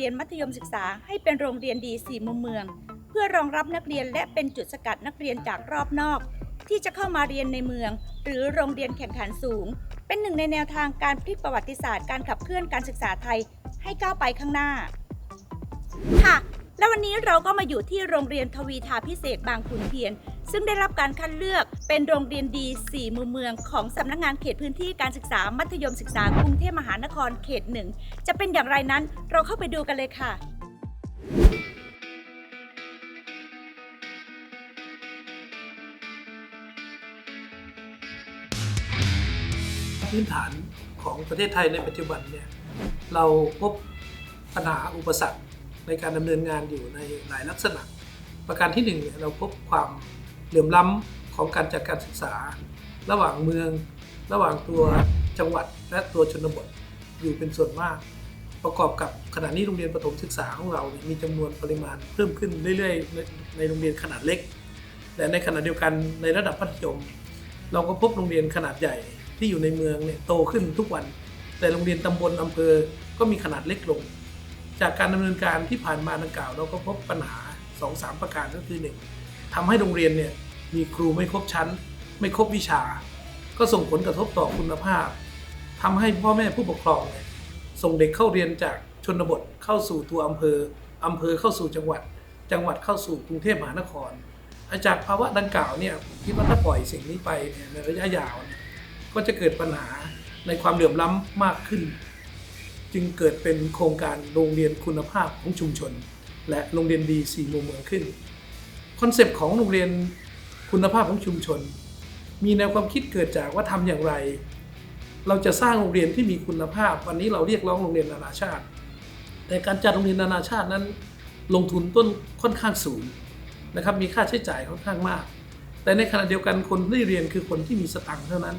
รงเรียนมัธยมศึกษาให้เป็นโรงเรียนดีสี่มุมเมือง เพื่อรองรับนักเรียนและเป็นจุดสกัดนักเรียนจากรอบนอก ที่จะเข้ามาเรียนในเมือง หรือโรงเรียนแข่งขันสูง เป็นหนึ่งในแนวทางการพลิกประวัติศาสตร์การขับเคลื่อนการศึกษาไทยให้ก้าวไปข้างหน้า ค่ะ และวันนี้เราก็มาอยู่ที่โรงเรียนทวีทาพิเศษบางขุนเทียน ซึ่งได้รับการคัดเลือกเป็นโรงเรียนดี 4 มุมเมืองของสำนักงานเขตพื้นที่การศึกษามัธยมศึกษากรุงเทพมหานครเขตหนึ่งจะเป็นอย่างไรนั้นเราเข้าไปดูกันเลยค่ะพื้นฐานของประเทศไทยในปัจจุบันเนี่ยเราพบปัญหาอุปสรรคในการดำเนินงานอยู่ในหลายลักษณะ ประการที่หนึ่งเนี่ยเราพบความ เหลื่อมล้ำของการจัดการศึกษา ระหว่างเมือง ระหว่างตัวจังหวัดและตัวชนบทอยู่เป็นส่วนมาก ประกอบกับขณะนี้โรงเรียนประถมศึกษาของเราเนี่ยมีจำนวนปริมาณเพิ่มขึ้นเรื่อยๆ ในโรงเรียนขนาดเล็ก และในขณะเดียวกันในระดับมัธยม เราก็พบโรงเรียนขนาดใหญ่ที่อยู่ในเมืองเนี่ยโตขึ้นทุกวัน แต่โรงเรียนตำบลอำเภอก็มีขนาดเล็กลง จากการดำเนินการที่ผ่านมาดังกล่าว เราก็พบปัญหา 2-3 ประการก็คือ 1 ทำให้โรงเรียนเนี่ยมีครูไม่ครบชั้น ไม่ครบวิชา ก็ส่งผลกระทบต่อคุณภาพทำให้พ่อแม่ผู้ปกครองเนี่ยส่งเด็กเข้าเรียนจากชนบทเข้าสู่ตัวอำเภออำเภอเข้าสู่จังหวัด จังหวัดเข้าสู่กรุงเทพมหานครจากภาวะดังกล่าวเนี่ยคิดว่าถ้าปล่อยสิ่งนี้ไปเนี่ยในระยะยาวเนี่ยก็จะเกิดปัญหาในความเหลื่อมล้ำมากขึ้น จึงเกิดเป็นโครงการโรงเรียนคุณภาพของชุมชน และโรงเรียนดีสี่มุมเมืองขึ้น คอนเซปต์ของโรงเรียนคุณภาพของชุมชน มีแนวความคิดเกิดจากว่าทำอย่างไร เราจะสร้างโรงเรียนที่มีคุณภาพ วันนี้เราเรียกร้องโรงเรียนนานาชาติ แต่การจัดโรงเรียนนานาชาตินั้น ลงทุนต้นค่อนข้างสูงนะครับมีค่าใช้จ่ายค่อนข้างมาก แต่ในขณะเดียวกันคนที่ได้เรียนคือคนที่มีสตังค์เท่านั้น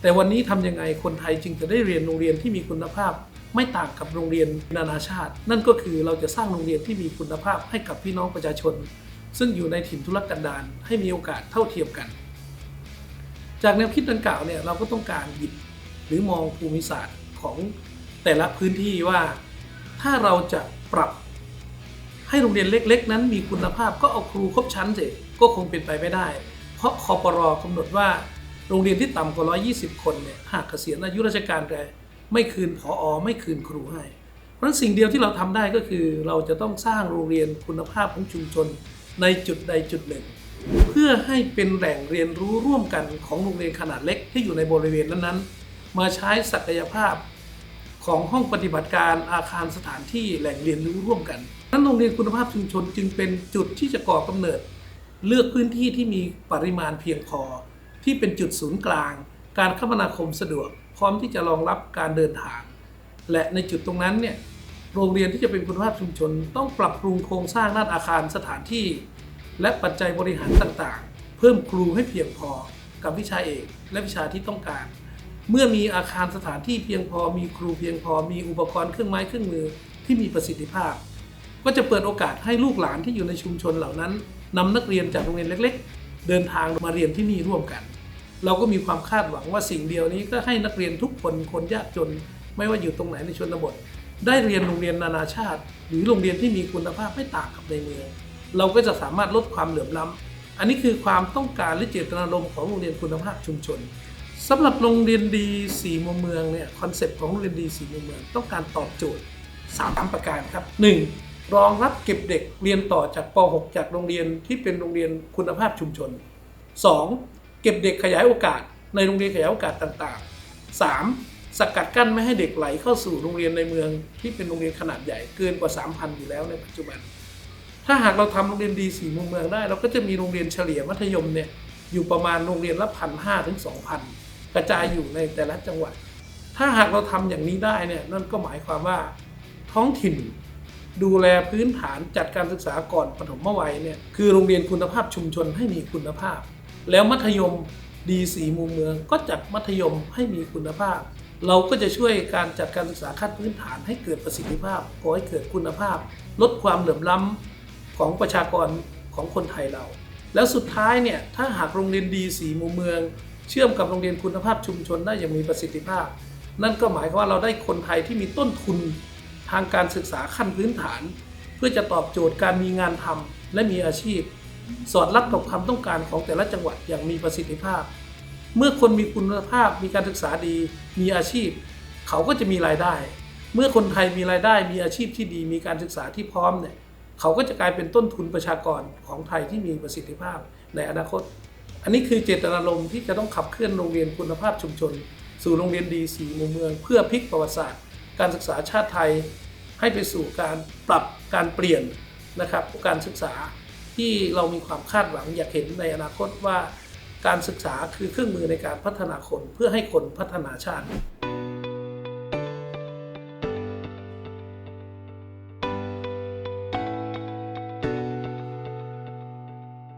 แต่วันนี้ทำยังไงคนไทยจึงจะได้เรียนโรงเรียนที่มีคุณภาพไม่ต่างกับโรงเรียนนานาชาติ นั่นก็คือเราจะสร้างโรงเรียนที่มีคุณภาพให้กับพี่น้องประชาชน ซึ่งอยู่ในถิ่นทุรกันดารให้มีโอกาสเท่าเทียมกัน จากแนวคิดดังกล่าวเนี่ยเราก็ต้องการหยิบหรือมองภูมิศาสตร์ของแต่ละพื้นที่ว่า ถ้าเราจะปรับให้โรงเรียนเล็ก ๆ นั้นมีคุณภาพก็เอาครูครบชั้นสิก็คงเป็นไปไม่ได้ เพราะคอปรกำหนดว่าโรงเรียนที่ต่ำกว่า 120 คนเนี่ยหากเกษียณอายุราชการไปไม่คืนผออไม่คืนครูให้ เพราะฉะนั้นสิ่งเดียวที่เราทำได้ก็คือเราจะต้องสร้างโรงเรียนคุณภาพของชุมชน ในจุดใดจุดหนึ่ง เพื่อให้เป็นแหล่งเรียนรู้ร่วมกันของโรงเรียนขนาดเล็กที่อยู่ในบริเวณนั้นๆ มาใช้ศักยภาพของห้องปฏิบัติการอาคารสถานที่แหล่งเรียนรู้ร่วมกัน นั้นโรงเรียนคุณภาพชุมชนจึงเป็นจุดที่จะก่อกำเนิด เลือกพื้นที่ที่มีปริมาณเพียงพอ ที่เป็นจุดศูนย์กลาง การคมนาคมสะดวก พร้อมที่จะรองรับการเดินทาง และในจุดตรงนั้นเนี่ย โรงเรียนที่จะเป็นคุณภาพชุมชน ต้องปรับปรุงโครงสร้างด้านอาคารสถานที่ และปัจจัยบริหารต่างๆ เพิ่มครูให้เพียงพอกับวิชาเอกและวิชาที่ต้องการ เมื่อมีอาคารสถานที่เพียงพอ มีครูเพียงพอ มีอุปกรณ์เครื่องไม้เครื่องมือที่มีประสิทธิภาพ ก็จะเปิดโอกาสให้ลูกหลานที่อยู่ในชุมชนเหล่านั้นนำนักเรียนจากโรงเรียนเล็ก ๆ เดินทางมาเรียนที่นี่ร่วมกัน เราก็มีความคาดหวังว่าสิ่งเดียวนี้ก็ให้นักเรียนทุกคนคนยากจน ไม่ว่าอยู่ตรงไหนในชนบท ได้เรียนโรงเรียนนานาชาติ หรือโรงเรียนที่มีคุณภาพไม่ต่างกับในเมือง เราก็จะสามารถลดความเหลื่อมล้ำอันนี้คือความต้องการหรือเจตนารมณ์ของโรงเรียนคุณภาพชุมชนสำหรับโรงเรียนดีสี่มุมเมืองเนี่ยคอนเซปต์ของโรงเรียนดีสี่มุมเมือง ต้องการตอบโจทย์3ประการครับ 1. รองรับเก็บเด็กเรียนต่อจากป .6 จากโรงเรียนที่เป็นโรงเรียนคุณภาพชุมชน 2. เก็บเด็กขยายโอกาสในโรงเรียนขยายโอกาสต่าง ๆ 3. สกัดกั้นไม่ให้เด็กไหลเข้าสู่โรงเรียนในเมืองที่เป็นโรงเรียนขนาดใหญ่เกินกว่า 3,000 อยู่แล้วในปัจจุบัน ถ้าหากเราทำโรงเรียนดีสี่มุมเมืองได้ เราก็จะมีโรงเรียนเฉลี่ยมัธยมเนี่ยอยู่ประมาณโรงเรียนละพันห้าถึงสองพันกระจายอยู่ในแต่ละจังหวัด ถ้าหากเราทำอย่างนี้ได้เนี่ยนั่นก็หมายความว่าท้องถิ่นดูแลพื้นฐานจัดการศึกษาก่อนปฐมวัยเนี่ยคือโรงเรียนคุณภาพชุมชนให้มีคุณภาพ แล้วมัธยมดีสีมุมเมืองก็จัดมัธยมให้มีคุณภาพ เราก็จะช่วยการจัดการศึกษาขั้นพื้นฐานให้เกิดประสิทธิภาพก่อให้เกิดคุณภาพ ลดความเหลื่อมล้ำของประชากรของคนไทยเรา แล้วสุดท้ายเนี่ยถ้าหากโรงเรียนดีสีมุมเมือง เชื่อมกับโรงเรียนคุณภาพชุมชนได้อย่างมีประสิทธิภาพ นั่นก็หมายความว่าเราได้คนไทยที่มีต้นทุนทางการศึกษาขั้นพื้นฐาน เพื่อจะตอบโจทย์การมีงานทำและมีอาชีพ สอดรับกับความต้องการของแต่ละจังหวัดอย่างมีประสิทธิภาพ เมื่อคนมีคุณภาพมีการศึกษาดี มีอาชีพ เขาก็จะมีรายได้ เมื่อคนไทยมีรายได้ มีอาชีพที่ดี มีการศึกษาที่พร้อมเนี่ยเขาก็จะกลายเป็นต้นทุนประชากรของไทยที่มีประสิทธิภาพในอนาคต อันนี้คือเจตนารมณ์ที่จะต้องขับเคลื่อนโรงเรียนคุณภาพชุมชน สู่โรงเรียนดีสีมุมเมือง เพื่อพลิกประวัติศาสตร์ การศึกษาชาติไทย ให้ไปสู่การปรับการเปลี่ยนนะครับการศึกษาที่เรามีความคาดหวังอยากเห็นในอนาคตว่า การศึกษาคือเครื่องมือในการพัฒนาคนเพื่อให้คนพัฒนาชาติ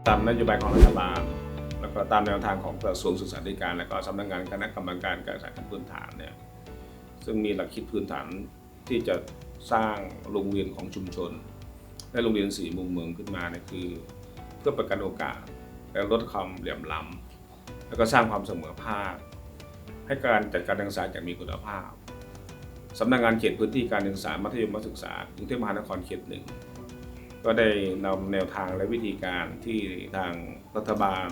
ตามนโยบายของรัฐบาลแล้วก็ตามแนวทางของกระทรวงศึกษาธิการ และก็สำนักงานคณะกรรมการการศึกษาขั้นพื้นฐานเนี่ยซึ่งมีหลักคิดพื้นฐานที่จะสร้างโรงเรียนของชุมชน และโรงเรียนสีมุมเมืองขึ้นมาเนี่ยคือ เพื่อประกันโอกาส และลดความเหลื่อมล้ำแล้วก็สร้างความเสมอภาค ให้การจัดการศึกษาอย่างมีคุณภาพสำนักงานเขตพื้นที่การศึกษามัธยมศึกษากรุงเทพมหานครเขตหนึ่งก็ได้นำแนวทางและวิธีการที่ทางรัฐบาล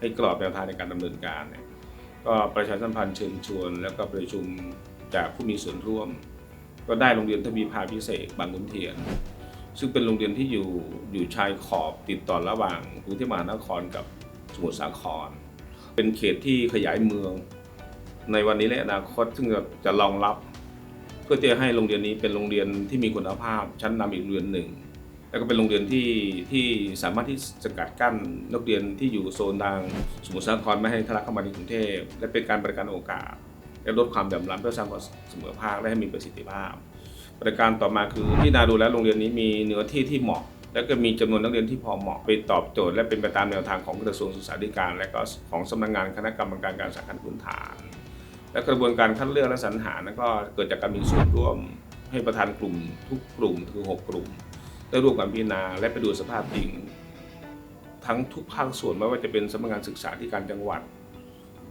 ให้กรอบแนวทางในการดำเนินการเนี่ยก็ประชาสัมพันธ์เชิญชวน แล้วก็ประชุมจากผู้มีส่วนร่วม ก็ได้โรงเรียนทวีภาพิเศษบางขุนเทียน ซึ่งเป็นโรงเรียนที่อยู่อยู่ชายขอบติดต่อระหว่างกรุงเทพมหานครกับสมุทรสาคร เป็นเขตที่ขยายเมือง ในวันนี้และอนาคตซึ่งจะจะรองรับ เพื่อจะให้โรงเรียนนี้เป็นโรงเรียนที่มีคุณภาพชั้นนำอีกเรียนหนึ่ง แล้วก็เป็นโรงเรียนที่ที่สามารถที่สกัดกั้นนักเรียนที่อยู่โซนทางสมุทรสาครไม่ให้ทะลักเข้ามาในกรุงเทพและเป็นการบริการโอกาสและลดความเหลื่อมล้ำเพื่อสร้างความเสมอภาคและให้มีประสิทธิภาพ บริการต่อมาคือที่นาดูแลโรงเรียนนี้มีเนื้อที่ที่เหมาะ และก็มีจำนวนนักเรียนที่พอเหมาะไปตอบโจทย์ และเป็นไปตามแนวทางของกระทรวงศึกษาธิการ และก็ของสำนักงานคณะกรรมการการศึกษาขั้นพื้นฐาน และกระบวนการคัดเลือกและสรรหานั้นก็เกิดจากการมีส่วนร่วมให้ประธานกลุ่ม ทุกกลุ่มคือหกกลุ่มได้ร่วมกันพิจารณาและไปดูสภาพจริง ทั้งทุกภาคส่วนไม่ว่าจะเป็นสำนักงานศึกษาธิการจังหวัด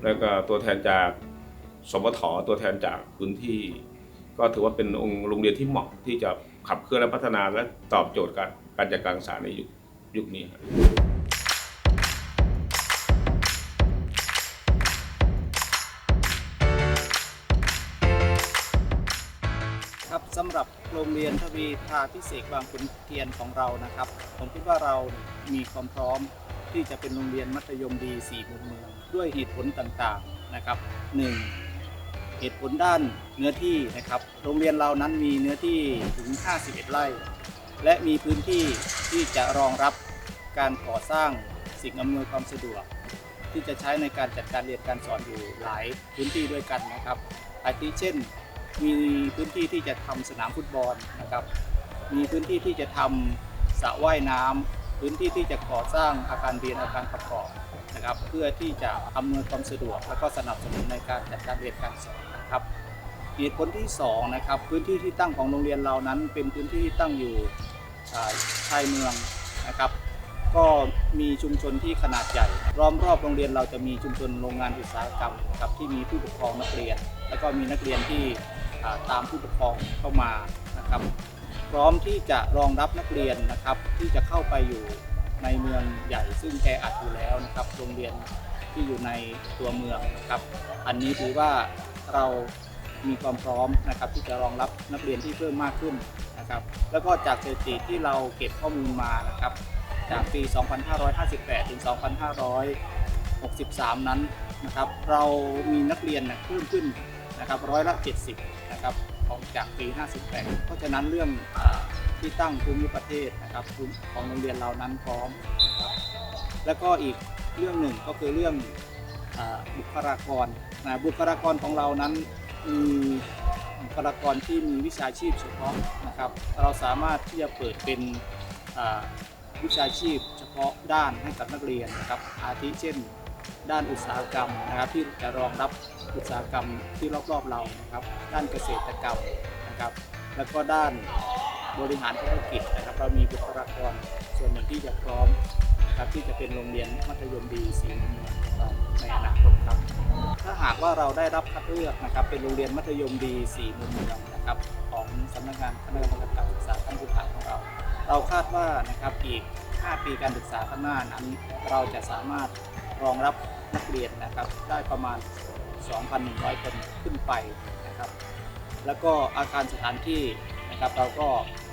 แล้วก็ตัวแทนจากสมทตัวแทนจากพื้นที่ ก็ถือว่าเป็นองค์โรงเรียนที่เหมาะที่จะขับเคลื่อนและพัฒนาและตอบโจทย์การการจัดการศึกษาในยุคยุคนี้ครับครับสำหรับโรงเรียนทวีทาพิเศษบางขุนเทียนของเรานะครับ ผมคิดว่าเรามีความพร้อมที่จะเป็นโรงเรียนมัธยมดีสี่มุมเมือง ด้วยเหตุผลต่างๆนะครับหนึ่ง เหตุผลด้านเนื้อที่นะครับ โรงเรียนเรานั้นมีเนื้อที่ถึง 51 ไร่ และมีพื้นที่ที่จะรองรับการก่อสร้างสิ่งอำนวยความสะดวก ที่จะใช้ในการจัดการเรียนการสอนอยู่หลายพื้นที่ด้วยกันนะครับอาทิเช่น มีพื้นที่ที่จะทำสนามฟุตบอลนะครับ มีพื้นที่ที่จะทำสระว่ายน้ำพื้นที่ที่จะก่อสร้างอาคารเรียนอาคารประกอบนะครับ เพื่อที่จะอำนวยความสะดวก และก็สนับสนุนในการจัดการเรียนการสอน นะครับเหตุผลที่สองนะครับพื้นที่ที่ตั้งของโรงเรียนเรานั้น เป็นพื้นที่ที่ตั้งอยู่อ่าชายเมืองนะครับ ก็มีชุมชนที่ขนาดใหญ่ล้อมรอบโรงเรียนเราจะมีชุมชนโรงงานอุตสาหกรรมนะครับที่มีผู้ปกครองนักเรียน แล้วก็มีนักเรียนที่ตามผู้ปกครองเข้ามานะครับ พร้อมที่จะรองรับนักเรียนนะครับที่จะเข้าไปอยู่ในเมืองใหญ่ซึ่งแออัดอยู่แล้วนะครับ โรงเรียนที่อยู่ในตัวเมืองนะครับ อันนี้ถือว่า เรามีความพร้อมนะครับที่จะรองรับนักเรียนที่เพิ่มมากขึ้นนะครับแล้วก็จากสถิติที่เราเก็บข้อมูลมานะครับจากปี 2558 ถึง 2563 นั้นนะครับเรามีนักเรียนเนยเพิ่มขึ้นนะครับร้อยละ 70 นะครับของจากปี 58 เพราะฉะนั้นเรื่องอที่ตั้งภูมิประเทศนะครับของโรงเรียนเรานั้นพร้อมนะครับแล้วก็อีกเรื่องหนึ่งก็คือเรื่อง บุคลากรนะบุคลากรของเรานั้นมีบุคลากรที่มีวิชาชีพเฉพาะนะครับ เราสามารถที่จะเปิดเป็นวิชาชีพเฉพาะด้านให้กับนักเรียนนะครับ อาทิเช่น ด้านอุตสาหกรรมนะครับ ที่จะรองรับอุตสาหกรรมที่รอบๆเรานะครับ ด้านเกษตรกรรมนะครับ แล้วก็ด้านบริหารธุรกิจนะครับ เรามีบุคลากรส่วนหนึ่งที่จะพร้อมนะครับที่จะเป็นโรงเรียนมัธยมดีสีมุมเงของ เราในอนาคตครับ ถ้าหากว่าเราได้รับคัดเลือกนะครับ เป็นโรงเรียนมัธยมดีสีมุมเมืองนะครับของสำนักงานคณะกรรมการการศึกษาขั้นพื้นฐานของเรา เราคาดว่านะครับอีก 5 ปีการศึกษาข้างหน้านั้น เราจะสามารถรองรับนักเรียนนะครับได้ประมาณ 2,100 คนขึ้นไปนะครับ แล้วก็อาคารสถานที่นะครับเราก็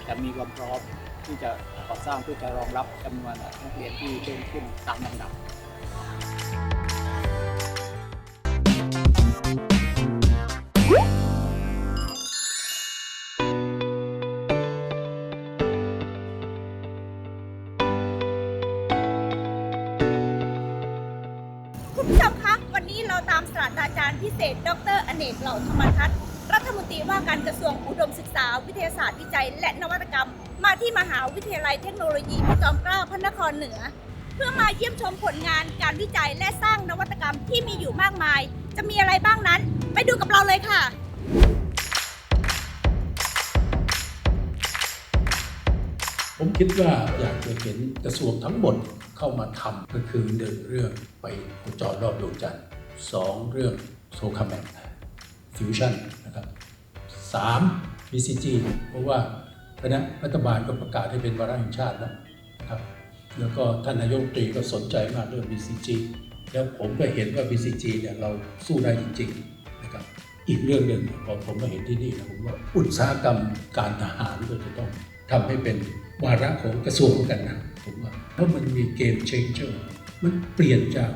จะมีความพร้อมที่จะก่อสร้างเพื่อจะรองรับจำนวนนักเรียนที่เพิ่มขึ้นตามลำดับ คุณผู้ชมคะวันนี้เราตามศาสตราจารย์พิเศษ ดรอเนกเหล่าธรรมทัศน์รัฐมนตรีว่าการกระทรวงอุดมศึกษา วิทยาศาสตร์วิจัย และนวัตกรรม มาที่มหาวิทยาลัยเทคโนโลยีพระจอมเกล้าพระนครเหนือ เพื่อมาเยี่ยมชมผลงานการวิจัยและสร้างนวัตกรรมที่มีอยู่มากมาย จะมีอะไรบ้างนั้น ไปดูกับเราเลยค่ะ ผมคิดว่าอยากจะเห็นกระทรวงทั้งหมดเข้ามาทำก็คือหนึ่งเรื่องไปโคจรรอบดวงจันทร์สองเรื่องโซคาแมนฟิวชั่นนะครับสาม BCG เพราะว่าคณะรัฐบาลก็ประกาศให้เป็นวาระแห่งชาติแล้วนะครับแล้วก็ท่านนายกตรีก็สนใจมากเรื่อง BCG แล้วผมก็เห็นว่า BCG เนี่ยเราสู้ได้จริงๆนะครับอีกเรื่องหนึ่งพอผมมาเห็นที่นี่นะผมว่าอุตสาหกรรมการทหารก็จะต้องทำให้เป็นวาระของกระทรวงกันนะผมว่าเพราะมันมีเกมเชนเจอร์มันเปลี่ยนจาก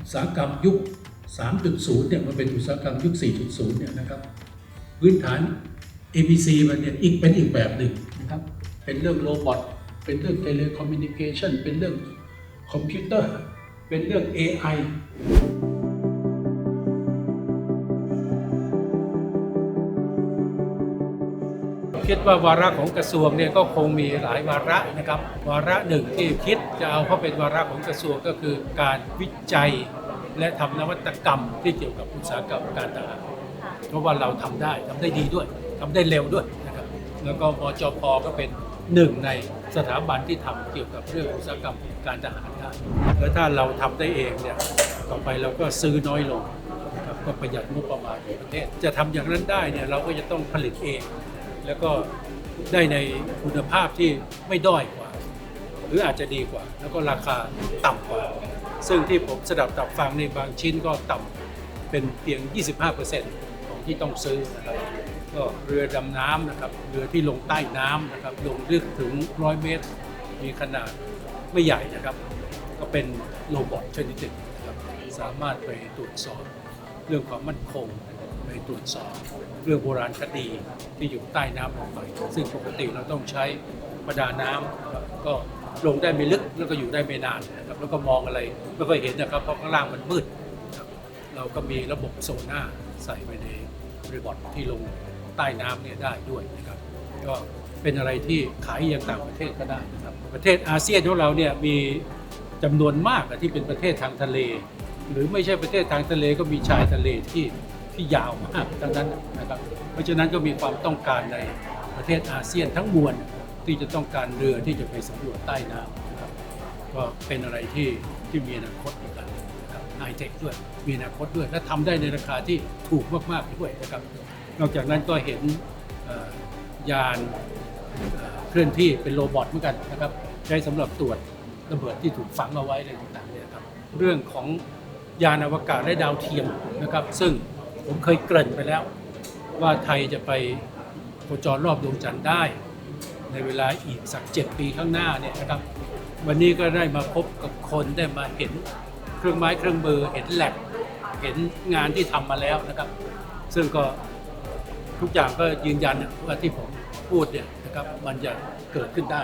อุตสาหกรรมยุค 3.0 เนี่ยมาเป็นอุตสาหกรรมยุค 4.0 เนี่ยนะครับพื้นฐาน ABC มันเนี่ยอีกเป็นอีกแบบหนึ่งนะครับเป็นเรื่องโรบอทเป็นเรื่องเทเลคอมมิวนิเคชันเป็นเรื่องคอมพิวเตอร์ เป็นเรื่อง AI คิดว่าวาระของกระทรวงเนี่ยก็คงมีหลายวาระนะครับ วาระหนึ่งที่คิดจะเอาเข้าเป็นวาระของกระทรวงก็คือการวิจัย และทำนวัตกรรมที่เกี่ยวกับอุตสาหกรรมการทหารเพราะว่าเราทำได้ทำได้ดีด้วยทำได้เร็วด้วยนะครับแล้วก็มจพก็เป็น หนึ่งในสถาบันที่ทำเกี่ยวกับเรื่องอุตสาหกรรมการทหารได้แล้วถ้าเราทำได้เองเนี่ยต่อไปเราก็ซื้อน้อยลงครับก็ประหยัดงบประมาณของประเทศ จะทำอย่างนั้นได้เนี่ยเราก็จะต้องผลิตเอง แล้วก็ได้ในคุณภาพที่ไม่ด้อยกว่า หรืออาจจะดีกว่า แล้วก็ราคาต่ำกว่า ซึ่งที่ผมสดับตับฟังในบางชิ้นก็ต่ำเป็นเพียง 25%ของที่ต้องซื้อนะครับ ก็เรือดำน้ำนะครับ เรือที่ลงใต้น้ำนะครับ ลงลึกถึง100เมตร มีขนาดไม่ใหญ่นะครับ ก็เป็นโรบอทชนิดหนึ่งนะครับสามารถไปตรวจสอบเรื่องความมั่นคงไปตรวจสอบเรื่องโบราณคดีที่อยู่ใต้น้ำลงไปซึ่งปกติเราต้องใช้ประดาน้ำครับก็ลงได้ไม่ลึกแล้วก็อยู่ได้ไม่นานนะครับแล้วก็มองอะไรไม่ค่อยเห็นนะครับเพราะข้างล่างมันมืด เราก็มีระบบโซน่าใส่ไปในบริบอทที่ลง ใต้น้ำเนี่ยได้ด้วยนะครับก็เป็นอะไรที่ขายยังต่างประเทศก็ได้นะครับประเทศอาเซียนของเราเนี่ยมีจำนวนมากที่เป็นประเทศทางทะเล หรือไม่ใช่ประเทศทางทะเลก็มีชายทะเลที่ที่ยาวมากทั้งนั้นนะครับเพราะฉะนั้นก็มีความต้องการในประเทศอาเซียนทั้งมวลที่จะต้องการเรือที่จะไปสำรวจใต้น้ำนะครับก็เป็นอะไรที่ที่มีอนาคตเหมือนกันนะครับไฮเทคด้วยมีอนาคตด้วยและทำได้ในราคาที่ถูกมากๆด้วยนะครับ นอกจากนั้นก็เห็นยานเคลื่อนที่เป็นโรบอทเหมือนกันนะครับ ใช้สำหรับตรวจระเบิดที่ถูกฝังเอาไว้อะไรต่างๆเนี่ยครับเรื่องของยานอวกาศและดาวเทียมนะครับ ซึ่งผมเคยเกริ่นไปแล้ว ว่าไทยจะไปโคจรรอบดวงจันทร์ได้ ในเวลาอีกสักเจ็ดปีข้างหน้าเนี่ยนะครับ วันนี้ก็ได้มาพบกับคนได้มาเห็นเครื่องไม้เครื่องมือเห็นแลบเห็นงานที่ทำมาแล้วนะครับ ซึ่งก็ ทุกอย่างก็ยืนยันว่าที่ผมพูดเนี่ยนะครับมันจะเกิดขึ้นได้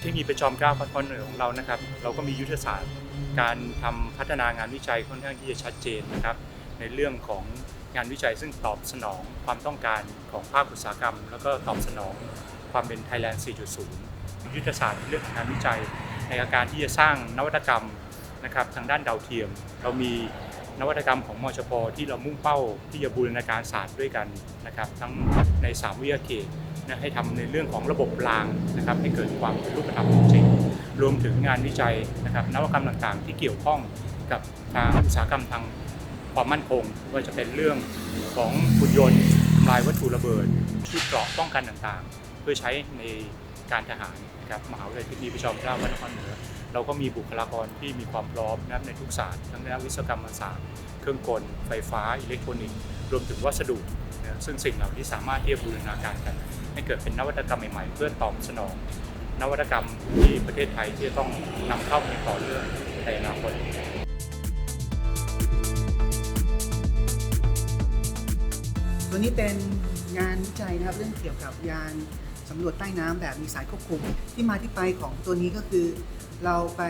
เทคนิคประจอมเกล้าพัฒนาเหนือของเรานะครับ เราก็มียุทธศาสตร์ การทำพัฒนางานวิจัยค่อนข้างที่จะชัดเจนนะครับ ในเรื่องของงานวิจัยซึ่งตอบสนองความต้องการของภาคอุตสาหกรรม แล้วก็ตอบสนองความเป็น Thailand 4.0 ยุทธศาสตร์ในเรื่องงานวิจัย ในอาการที่จะสร้างนวัตกรรมนะครับทางด้านดาวเทียม เรามีนวัตกรรมของมชปที่เรามุ่งเป้าที่จะบูรณาการศาสตร์ด้วยกันนะครับทั้งในสามวิทยาเขตนะให้ทำในเรื่องของระบบรางนะครับให้เกิดความเป็นรูปธรรมจริง รวมถึงงานวิจัยนะครับนวัตกรรมต่างๆ ที่เกี่ยวข้องกับทางอุตสาหกรรมทางความมั่นคงว่าจะเป็นเรื่องของหุ่นยนต์ทำลายวัตถุระเบิดที่เกราะป้องกันต่างๆ เพื่อใช้ใน การทหารนะครับมหาวิทยาลัยเทคนิคพระจอมเกล้าพระนครเหนือเราก็มีบุคลากรที่มีความพร้อมนะครับในทุกศาสตร์ทั้งด้านวิศวกรรมศาสตร์ เครื่องกล ไฟฟ้า อิเล็กทรอนิกส์ รวมถึงวัสดุนะซึ่งสิ่งเหล่านี้สามารถที่จะบูรณาการกัน ให้เกิดเป็นนวัตกรรมใหม่ๆ เพื่อตอบสนอง นวัตกรรมที่ประเทศไทยที่จะต้องนำเข้าในต่อเนื่องในอนาคตตัวนี้เป็นงานวิจัยนะครับเรื่องเกี่ยวกับยาน สำรวจใต้น้ำแบบมีสายควบคุม ที่มาที่ไปของตัวนี้ก็คือเราไป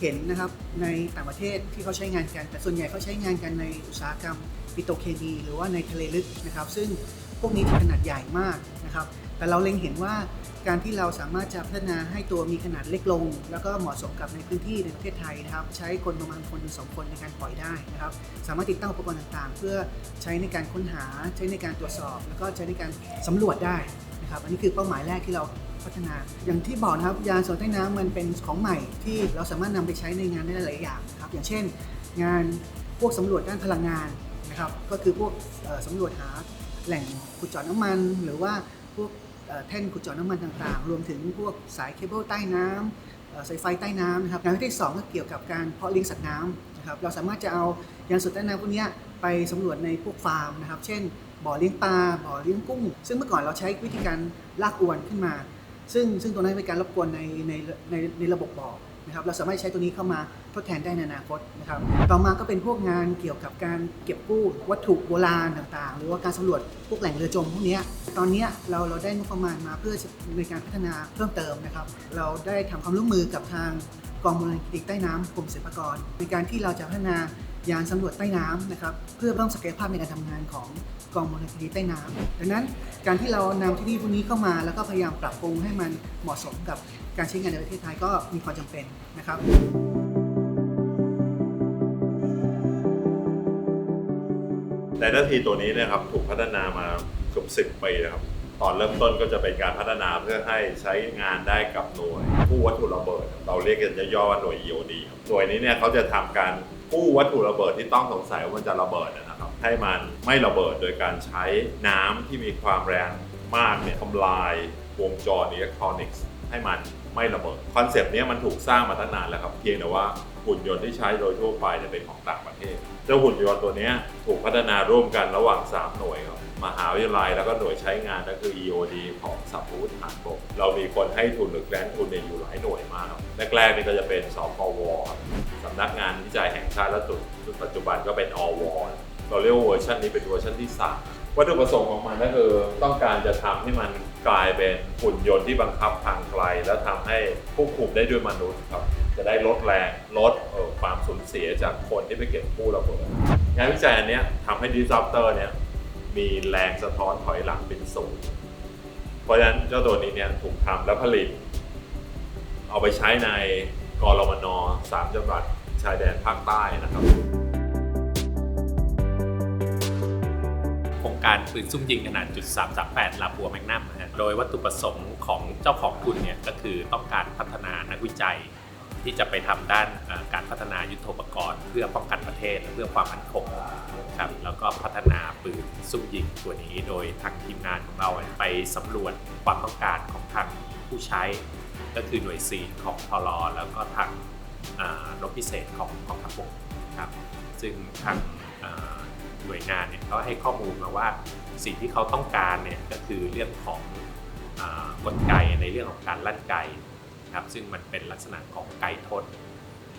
เห็นนะครับในต่างประเทศที่เขาใช้งานกัน แต่ส่วนใหญ่เขาใช้งานกันในอุตสาหกรรมปิโตเคมีหรือว่าในทะเลลึกนะครับ ซึ่งพวกนี้ขนาดใหญ่มากนะครับ แต่เราเล็งเห็นว่าการที่เราสามารถจะพัฒนาให้ตัวมีขนาดเล็กลง แล้วก็เหมาะสมกับในพื้นที่ในประเทศไทยนะครับ ใช้คนประมาณคนถึงสองคนในการปล่อยได้นะครับ สามารถติดตั้งอุปกรณ์ต่างๆ เพื่อใช้ในการค้นหา ใช้ในการตรวจสอบ แล้วก็ใช้ในการสำรวจได้ นะครับอันนี้คือเป้าหมายแรกที่เราพัฒนา อย่างที่บอกนะครับยานสำรวจใต้น้ำมันเป็นของใหม่ที่เราสามารถนำไปใช้ในงานได้หลายอย่างนะครับอย่างเช่น งานพวกสำรวจด้านพลังงานนะครับก็คือพวกเอ่อสำรวจหาแหล่งขุดเจาะน้ำมัน หรือว่าพวกแท่นขุดเจาะน้ำมันต่างๆ รวมถึงพวกสายเคเบิลใต้น้ำเอ่อสายไฟใต้น้ำนะครับงานที่สองก็เกี่ยวกับการเพาะเลี้ยงสัตว์น้ำนะครับเราสามารถจะเอายานสัตว์ใต้น้ำพวกเนี้ยไปสำรวจในพวกฟาร์มนะครับ เช่น บ่อเลี้ยงปลาบ่อเลี้ยงกุ้ง ซึ่งเมื่อก่อนเราใช้วิธีการลากอวนขึ้นมา ซึ่งซึ่งตัวนั้นเป็นการรบกวนในในในในระบบบ่อนะครับเราสามารถใช้ตัวนี้เข้ามาทดแทนได้ในอนาคตนะครับ ต่อมาก็เป็นพวกงานเกี่ยวกับการเก็บกู้วัตถุโบราณต่างๆ หรือว่าการสำรวจพวกแหล่งเรือจมพวกนี้ตอนนี้เราเราได้งบประมาณมาเพื่อในการพัฒนาเพิ่มเติมนะครับ เราได้ทำความร่วมมือกับทางกองมูลนิธิใต้น้ำกรมศิลปากร ในการที่เราจะพัฒนา ยานสำรวจใต้น้ำนะครับเพื่อเพิ่มศักยภาพในการทำงานของกองมูลนิธิใต้น้ำดังนั้นการที่เรานำเทคโนโลยีพวกนี้เข้ามา แล้วก็พยายามปรับปรุงให้มันเหมาะสมกับการใช้งานในประเทศไทยก็มีความจำเป็นนะครับแต่นาทีตัวนี้นะครับถูกพัฒนามาเกือบสิบปีนะครับตอนเริ่มต้นก็จะเป็นการพัฒนาเพื่อให้ใช้งานได้กับหน่วย ผู้วัตถุระเบิด เราเรียกกันย่อๆว่าหน่วย EOD หน่วยนี้เนี่ยเขาจะทำการ กู้วัตถุระเบิดที่ต้องสงสัยว่ามันจะระเบิดนะครับ ให้มันไม่ระเบิดโดยการใช้น้ำที่มีความแรงมากเนี่ยทำลายวงจรอิเล็กทรอนิกส์ให้มัน ไม่ระเบิดคอนเซปต์นี้มันถูกสร้างมาตั้งนานแล้วครับเพียงแต่ว่าหุ่นยนต์ที่ใช้โดยทั่วไปเนี่ยเป็นของต่างประเทศ เจ้าหุ่นยนต์ตัวนี้ถูกพัฒนาร่วมกันระหว่าง 3 หน่วยครับมหาวิทยาลัยแล้วก็หน่วยใช้งานก็คือ EOD ของสัพพุทธานบกเรามีคนให้ทุนหรือแกรนทุนเนี่ยอยู่หลายหน่วยมากครับแรกๆนี่ก็จะเป็นสพวครับสำนักงานวิจัยแห่งชาติและจุดจุดปัจจุบันก็เป็นอวเราเรียกว่าเวอร์ชันนี้เป็นเวอร์ชันที่3วัตถุประสงค์ของมันก็คือต้องการจะทำให้มัน กลายเป็นหุ่นยนต์ที่บังคับทางไกล แล้วทำให้ควบคุมได้ด้วยมนุษย์ครับจะได้ลดแรงลดความสูญเสียจากคนที่ไปเก็บกู้ระเบิดงานวิจัยอันนี้ทำให้ดิสซัปเตอร์เนี่ยมีแรงสะท้อนถอยหลังเป็นศูนย์เพราะฉะนั้นเจ้าตัวนี้เนี่ยถูกทำและผลิต เอาไปใช้ในกรมนสามจังหวัดชายแดนภาคใต้นะครับ การปืนซุ่มยิงขนาดจุด338ลาบัวแมกนัมนะฮะโดยวัตถุประสงค์ของเจ้าของทุนเนี่ยก็คือต้องการพัฒนานักวิจัย ที่จะไปทำด้านการพัฒนายุทโธปกรณ์ เพื่อป้องกันประเทศและเพื่อความมั่นคงครับแล้วก็พัฒนาปืนซุ่มยิงตัวนี้ โดยทางทีมงานของเราไปสำรวจความต้องการของทางผู้ใช้ ก็คือหน่วยซีของทรแล้วก็ทางรบพิเศษของกองทัพบกครับซึ่งทาง หน่วยงานเนี่ยเขาให้ข้อมูลมาว่าสิ่งที่เขาต้องการเนี่ยก็คือเรื่องของอกลไกในเรื่องของการลั่นไกครับซึ่งมันเป็นลักษณะของไกทน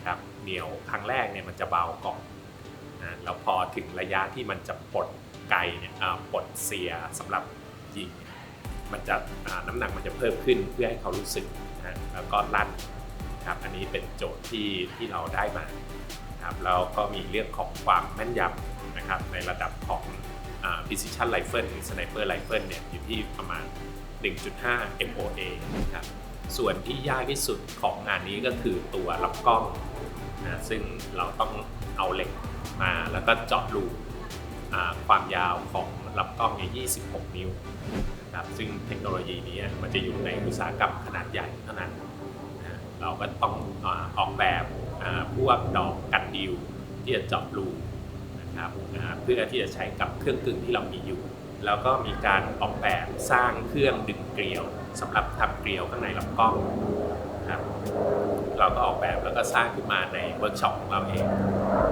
ครับเหนียวครั้งแรกเนี่ยมันจะเบาก่อนนะแล้วพอถึงระยะที่มันจะปลดไกเนี่ยปลดเสียสำหรับยิง มันจะน้ำหนักมันจะเพิ่มขึ้นเพื่อให้เขารู้สึกนะแล้วก็ลั่นครับอันนี้เป็นโจทย์ที่ที่เราได้มาครับแล้วก็มีเรื่องของความแม่นยำ นะครับในระดับของ precision rifle หรือ sniper rifle เนี่ยอยู่ที่ประมาณ 1.5 MOA นะครับส่วนที่ยากที่สุดของงานนี้ก็คือตัวลำกล้องนะซึ่งเราต้องเอาเหล็กมาแล้วก็เจาะรูความยาวของลำกล้องเนี่ย26 นิ้วนะครับซึ่งเทคโนโลยีนี้มันจะอยู่ในอุตสาหกรรมขนาดใหญ่เท่านั้นเราก็ต้องออกแบบพวกดอกกันดิวที่จะเจาะรู นะครับเพื่อที่จะใช้กับเครื่องกึ่งที่เรามีอยู่ แล้วก็มีการออกแบบสร้างเครื่องดึงเกลียวสำหรับทำเกลียวข้างในลำกล้องครับเราก็ออกแบบแล้วก็สร้างขึ้นมาในเวิร์กช็อปของเราเอง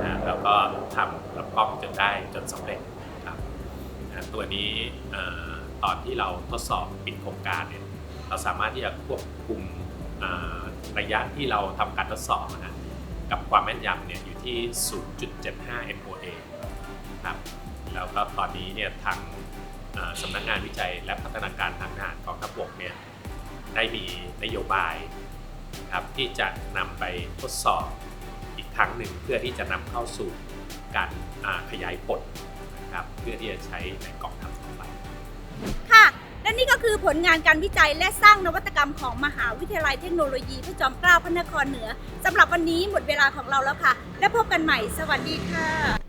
นะแล้วก็ทำลำกล้องจนได้จนสำเร็จครับนะตัวนี้ตอนที่เราทดสอบปิดโครงการเนี่ยเราสามารถที่จะควบคุมระยะที่เราทำการทดสอบนะกับความแม่นยำเนี่ยอยู่ที่ 0.75 MOA ครับแล้วก็ตอนนี้เนี่ยทางสำนักงานวิจัยและพัฒนาการทางทหารกองทัพบกเนี่ยได้มีนโยบายครับที่จะนำไปทดสอบอีกครั้งหนึ่งเพื่อที่จะนำเข้าสู่การขยายผลนะครับเพื่อที่จะใช้ในกองทัพต่อไปค่ะและนี่ก็คือผลงานการวิจัยและสร้างนวัตกรรมของมหาวิทยาลัยเทคโนโลยีพระจอมเกล้าพระนครเหนือสำหรับวันนี้หมดเวลาของเราแล้วค่ะ และพบกันใหม่ สวัสดีค่ะ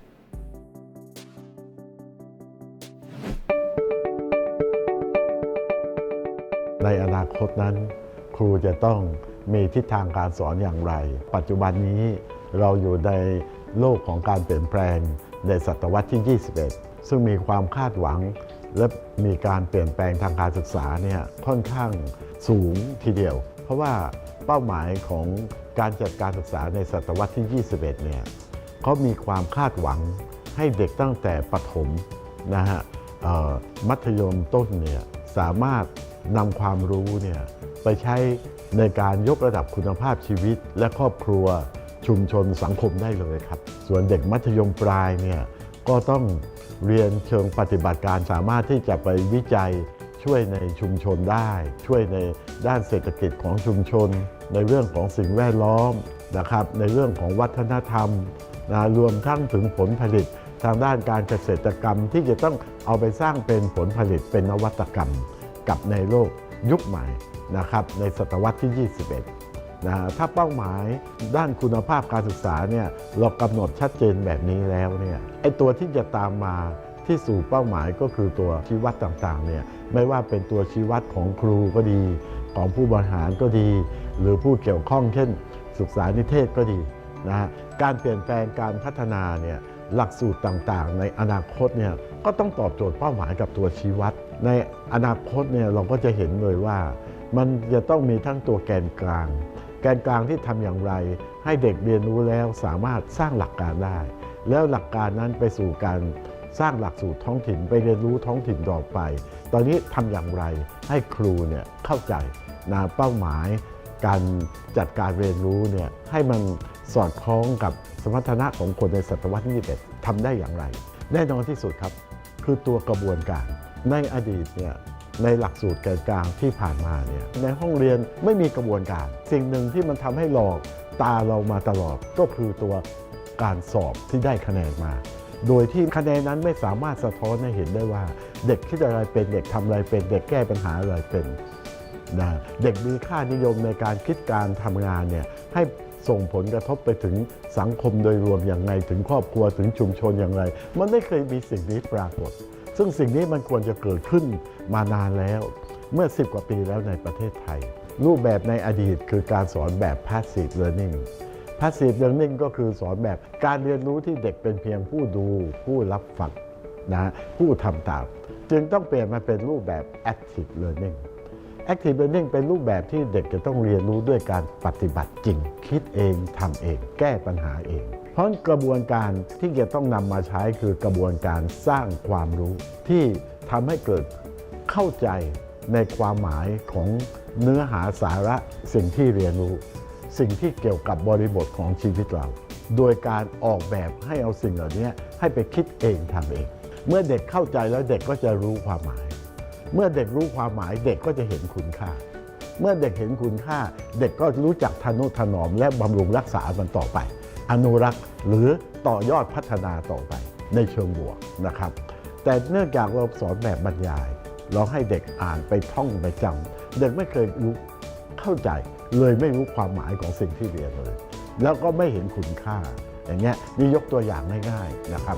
ตนั้น ครูจะต้องมีทิศทางการสอนอย่างไร ปัจจุบันนี้เราอยู่ในโลกของการเปลี่ยนแปลงในศตวรรษที่ 21 ซึ่งมีความคาดหวัง และมีการเปลี่ยนแปลงทางการศึกษาเนี่ยค่อนข้างสูงทีเดียว เพราะว่าเป้าหมายของการจัดการศึกษาในศตวรรษที่ 21 เนี่ยเขามีความคาดหวังให้เด็กตั้งแต่ประถมนะฮะมัธยมต้นเนี่ยสามารถ นำความรู้เนี่ยไปใช้ในการยกระดับคุณภาพชีวิต และครอบครัวชุมชนสังคมได้เลยครับ ส่วนเด็กมัธยมปลายเนี่ยก็ต้องเรียนเชิงปฏิบัติการสามารถที่จะไปวิจัยช่วยในชุมชนได้ ช่วยในด้านเศรษฐกิจของชุมชน ในเรื่องของสิ่งแวดล้อมนะครับ ในเรื่องของวัฒนธรรมนะรวมทั้งถึงผลผลิตทางด้านการเกษตรกรรมที่จะต้องเอาไปสร้างเป็นผลผลิตเป็นนวัตกรรม กับในโลกยุคใหม่นะครับในศตวรรษที่ 21นะฮะถ้าเป้าหมายด้านคุณภาพการศึกษาเนี่ยเรากำหนดชัดเจนแบบนี้แล้วเนี่ยไอตัวที่จะตามมาที่สู่เป้าหมายก็คือตัวชี้วัดต่างๆเนี่ยไม่ว่าเป็นตัวชี้วัดของครูก็ดี ของผู้บริหารก็ดี หรือผู้เกี่ยวข้องเช่น ศึกษานิเทศก็ดีนะฮะการเปลี่ยนแปลงการพัฒนาเนี่ยหลักสูตรต่างๆ ในอนาคตเนี่ยก็ต้องตอบโจทย์เป้าหมายกับตัวชี้วัด ในอนาคตเนี่ยเราก็จะเห็นเลยว่า มันจะต้องมีทั้งตัวแกนกลาง แกนกลางที่ทำอย่างไร ให้เด็กเรียนรู้แล้วสามารถสร้างหลักการได้ แล้วหลักการนั้นไปสู่การสร้างหลักสูตรท้องถิ่นไปเรียนรู้ท้องถิ่นต่อไป ตอนนี้ทำอย่างไรให้ครูเนี่ยเข้าใจนะเป้าหมายการจัดการเรียนรู้เนี่ยให้มันสอดคล้องกับสมรรถนะของคนในศตวรรษที่21ทำได้อย่างไร แน่นอนที่สุดครับ คือตัวกระบวนการ ในอดีตเนี่ยในหลักสูตรแกนกลางที่ผ่านมาเนี่ยในห้องเรียนไม่มีกระบวนการ สิ่งหนึ่งที่มันทำให้หลอกตาเรามาตลอดก็คือตัวการสอบที่ได้คะแนนมา โดยที่คะแนนนั้นไม่สามารถสะท้อนให้เห็นได้ว่า เด็กคิดอะไรเป็นเด็กทำอะไรเป็น เด็กแก้ปัญหาอะไรเป็นนะเด็กมีค่านิยมในการคิดการทำงานเนี่ยให้ส่งผลกระทบไปถึงสังคมโดยรวมอย่างไรถึงครอบครัวถึงชุมชนอย่างไร มันไม่เคยมีสิ่งนี้ปรากฏ ซึ่งสิ่งนี้มันควรจะเกิดขึ้นมานานแล้ว เมื่อ 10 กว่าปีแล้วในประเทศไทย รูปแบบในอดีตคือการสอนแบบ passive learning passive learning ก็คือสอนแบบการเรียนรู้ที่เด็กเป็นเพียงผู้ดูผู้รับฟังนะผู้ทำตาม จึงต้องเปลี่ยนมาเป็นรูปแบบ active learning active learning เป็นรูปแบบที่เด็กจะต้องเรียนรู้ด้วยการปฏิบัติจริง คิดเองทำเอง แก้ปัญหาเอง เพราะกระบวนการที่จะต้องนำมาใช้คือกระบวนการสร้างความรู้ ที่ทำให้เกิดเข้าใจในความหมายของเนื้อหาสาระสิ่งที่เรียนรู้ สิ่งที่เกี่ยวกับบริบทของชีวิตเรา โดยการออกแบบให้เอาสิ่งเหล่านี้ให้ไปคิดเองทำเอง เมื่อเด็กเข้าใจแล้วเด็กก็จะรู้ความหมาย เมื่อเด็กรู้ความหมายเด็กก็จะเห็นคุณค่า เมื่อเด็กเห็นคุณค่า เด็กก็รู้จักทนุถนอมและบำรุงรักษามันต่อไป อนุรักษ์หรือต่อยอดพัฒนาต่อไปในเชิงบวกนะครับ แต่เนื่องจากเราสอนแบบบรรยาย เราให้เด็กอ่านไปท่องไปจำเด็กไม่เคยรู้เข้าใจเลยไม่รู้ความหมายของสิ่งที่เรียนเลย แล้วก็ไม่เห็นคุณค่า อย่างเงี้ยนี่ยกตัวอย่างง่ายๆนะครับ